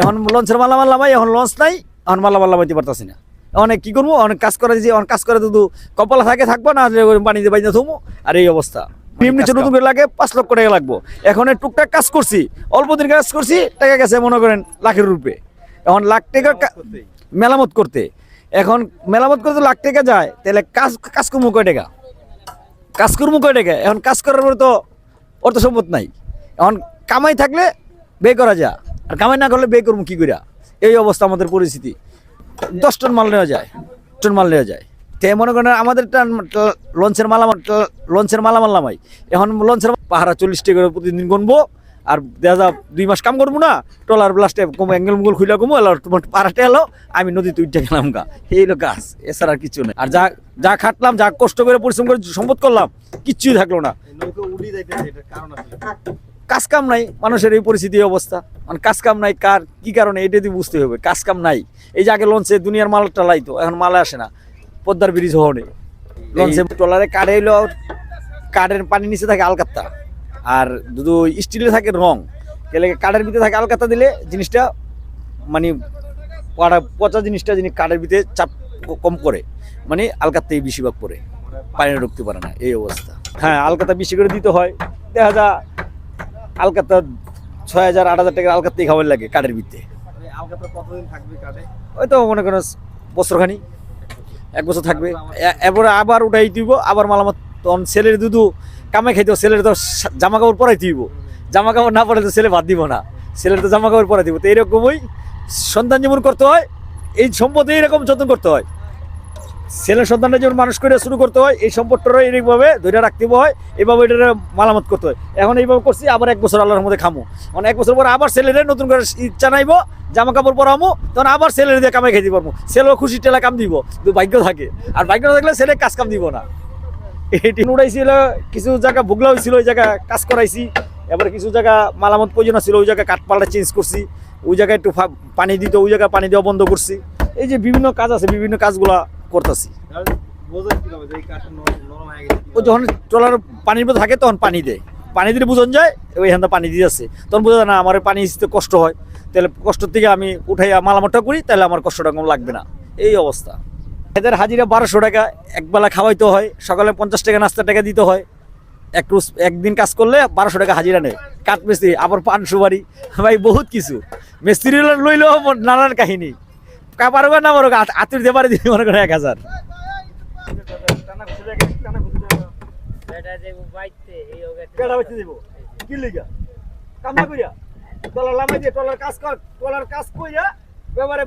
এখন লঞ্চের মালামাল নামাই এখন লঞ্চ নাই এখন মালামাল নামাইতে পারতাছি না। অনেক কি করব? অনেক কাজ করে যে অনেক কাজ করে শুধু কপালা থাকে থাকব না পানিতে বাইরে থমো। আর এই অবস্থা। নতুন করে। লাগে পাঁচ লক্ষ টাকা লাগবো। এখন টুকটাক কাজ করছি অল্প দিন কাজ করছি টাকা গেছে মনে করেন লাখের রূপে। এখন লাখ টাকা মেরামত করতে। এখন মেরামত করতে লাখ টাকা যায় তাহলে কাজ কাজ করব কয় টাকা? কাজ করব কয় টাকা? এখন কাজ করার পরে তো অর্থ সম্পদ নাই। এখন কামাই থাকলে বে করা যায়। আর কামাই না করলে বে করব কি করিয়া এই অবস্থা আমাদের পরিস্থিতি। দশ টন মাল নেওয়া যায়, টন মাল নেওয়া যায়। তে মনে করেন আমাদের লঞ্চের মালামাল লঞ্চের মালামাল নামাই। এখন লঞ্চের পাহারা চল্লিশ টাকা প্রতিদিন গনবো, আর দেখা দুই মাস কাম করব না টলার ব্লাস্টে কম অ্যাঙ্গেল মুঙ্গল খুলে কমো এলো তোমার পাহাড়াতে এলো, আমি নদীতে উঠে গেলাম গা। এই হলো কাজ, এছাড়া আর কিছু নেই। আর যা যা খাটলাম, যা কষ্ট করে পরিশ্রম করে সম্পদ করলাম, কিচ্ছুই থাকল না। নৌকা উড়ি যাইতেছে এটার কারণ আসলে কাজ কাম নাই মানুষের এই পরিস্থিতি অবস্থা। মানে কাজ কাম নাই কার কি কারণে এটা দিয়ে বুঝতে হবে। কাজ কাম নাই। এই যে আগে লঞ্চে দুনিয়ার মালটা লাইতো এখন মাল আসে না। পদ্মার ব্রিজ হওয়া লঞ্চে ট্রলারে কাঠে এলো কাঠের পানি নিচে থাকে আলকাত্তা। আর দুধু স্টিলে থাকে রং। গেলে কাঠের ভিতরে থাকে আলকাত্তা দিলে জিনিসটা মানে পড়া পচা জিনিসটা যিনি কাঠের ভিতরে চাপ কম করে মানে আলকাত্তাই বেশিরভাগ পরে পানি ঢুকতে পারে না এই অবস্থা। হ্যাঁ আলকাতা বেশি করে দিতে হয়। দেখা যা আলকাতা ছয় হাজার আট হাজার টাকার আলকাতাই খাবার লাগে কাঠের থাকবে ওই তো মনে করেন বছরখানি এক বছর থাকবে। এ- এরপরে আবার উঠাই দিব আবার মালামাত তখন ছেলের দুধু কামে খাইতে ছেলের তো জামা কাপড় পরাই দিব। জামা কাপড় না পরে তো ছেলে ভাত দিব না ছেলের তো জামা কাপড় পরাই দিব। তো এইরকমই সন্তান যেমন করতে হয় এই সম্পদ এইরকম যত্ন করতে হয়। ছেলের সন্তানটা যেমন মানুষ করে শুরু করতে হয়, এই সম্পদটা এইভাবে ধরে রাখতে হয় এইভাবে এটা মালামত করতে হয়। এখন এইভাবে করছি, আবার এক বছর আল্লাহর মধ্যে খামো। মানে এক বছর পর আবার ছেলেরে নতুন করে ইচ্ছা নাইবো জামা কাপড় পরামো, তখন আবার ছেলের দিয়ে কামে খাইতে পারব। ছেলেও খুশি, টেলা কাম দিব, কিন্তু ভাগ্য থাকে। আর ভাগ্য থাকলে ছেলে কাজ কাম দিব না। এটি উড়াইছিল কিছু জায়গা ভুগলা হয়েছিল, ওই জায়গা কাজ করাইছি। এবার কিছু জায়গা মালামত প্রয়োজন ছিল ওই জায়গায় কাঠপাল্টা চেঞ্জ করছি। ওই জায়গায় একটু পানি দিত, ওই জায়গায় পানি দেওয়া বন্ধ করছি। এই যে বিভিন্ন কাজ আছে, বিভিন্ন কাজগুলা করতেছি। ও যখন ট্রলার পানির মধ্যে থাকে তখন পানি দেয়। পানি দিলে বুঝন যায় ওই পানি দিয়ে যাচ্ছে। তখন বোঝা যায় না আমার পানি দিতে কষ্ট হয়। তাহলে কষ্ট থেকে আমি উঠাইয়া মালামতটা করি তাহলে আমার কষ্টটা কম লাগবে না। এই অবস্থা। এদের হাজিরা বারোশো টাকা একবেলা খাওয়াইতে হয়। সকালে পঞ্চাশ টাকা নাস্তা টাকা দিতে হয়। এক রোজ একদিন কাজ করলে বারোশো টাকা হাজিরা নেয়। কাঠ মিস্ত্রি আবার পান সুপারি। ভাই বহুত কিছু। মিস্ত্রি লইলেও নানান কাহিনী। পারো না পারো আতুর দিয়ে পারে দিদি মনে করে এক হাজার। কি লিগা? কাম কইরা? টলার লামাই দিয়ে টলার কাজ কর টলার কাজ কইরা এবারে